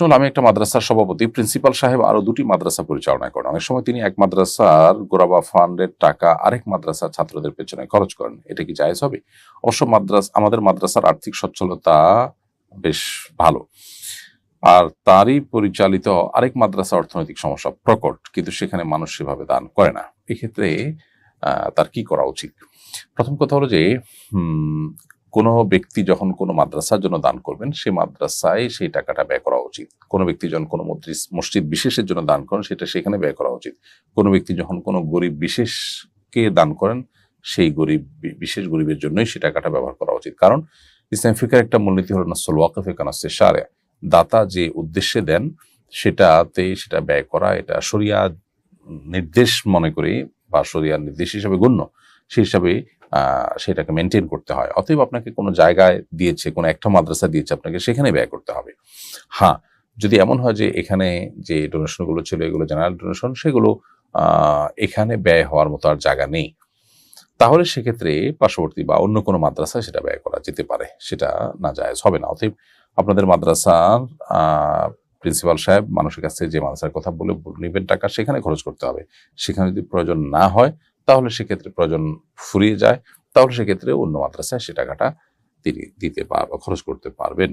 প্রশ্ন হলো, আমি একটা মাদ্রাসার সভাপতি, প্রিন্সিপাল সাহেব আরও দুটি মাদ্রাসা পরিচালনা করেন। অনেক সময় তিনি এক মাদ্রাসার গোরাবা ফান্ডের টাকা আরেক মাদ্রাসার ছাত্রদের পেছনে খরচ করেন। এটা কি জায়েজ হবে? অবশ্য মাদ্রাস, আমাদের মাদ্রাসার আর্থিক সচ্ছলতা বেশ ভালো। আর তারই পরিচালিত আরেক মাদ্রাসা অর্থনৈতিক সমস্যা প্রকট, কিন্তু সেখানে মানুষ সেভাবে দান করে না। এক্ষেত্রে তার কি করা উচিত? প্রথম কথা হলো যে কোনো ব্যক্তি যখন কোনো মাদ্রাসার জন্য দান করবেন সেই মাদ্রাসায় সেই টাকাটা ব্যয় করা উচিত। কোনো ব্যক্তি যখন কোনো মসজিদ বিশেষের জন্য দান করেন, সেটা সেখানে ব্যয় করা উচিত। কোনো ব্যক্তি যখন কোনো গরিব বিশেষকে দান করেন, সেই গরিব বিশেষ গরিবের জন্যই সেই টাকাটা ব্যবহার করা উচিত। কারণ ইসলাম ফিকার একটা মূলনীতি হলো নাসল ওয়াকফে কানাসে সারে দাতা যে উদ্দেশ্যে দেন, সেটাতে সেটা ব্যয় করা, এটা শরিয়া নির্দেশ মনে করি, বা শরিয়ার নির্দেশ হিসাবে গণ্য। সেই হিসাবে সেটাকে মেনটেন করতে হয়। অতএব আপনাকে কোনো জায়গায় দিয়েছে, কোনো একটা মাদ্রাসা দিয়েছে আপনাকে, সেখানে ব্যয় করতে হবে। হ্যাঁ যদি এমন হয় যে এখানে যে ডোনেশনগুলো ছিল, এগুলো জেনারেল ডোনেশন সেগুলো এখানে ব্যয় হওয়ার মতো আর জায়গা নেই। তাহলে সেক্ষেত্রে পার্শ্ববর্তী বা অন্য কোনো মাদ্রাসায় সেটা ব্যয় করা যেতে পারে। সেটা না জায়েজ হবে না। অতএব আপনাদের মাদ্রাসার প্রিন্সিপাল সাহেব মানুষের কাছে যে মাদ্রাসার কথা বলে নেবেন টাকা সেখানে খরচ করতে হবে। সেখানে যদি প্রয়োজন না হয় তাহলে সেক্ষেত্রে প্রয়োজন ফুরিয়ে যায়, তাহলে সেক্ষেত্রে অন্য মাদ্রাসায় সে টাকাটা তিনি দিতে পার খরচ করতে পারবেন।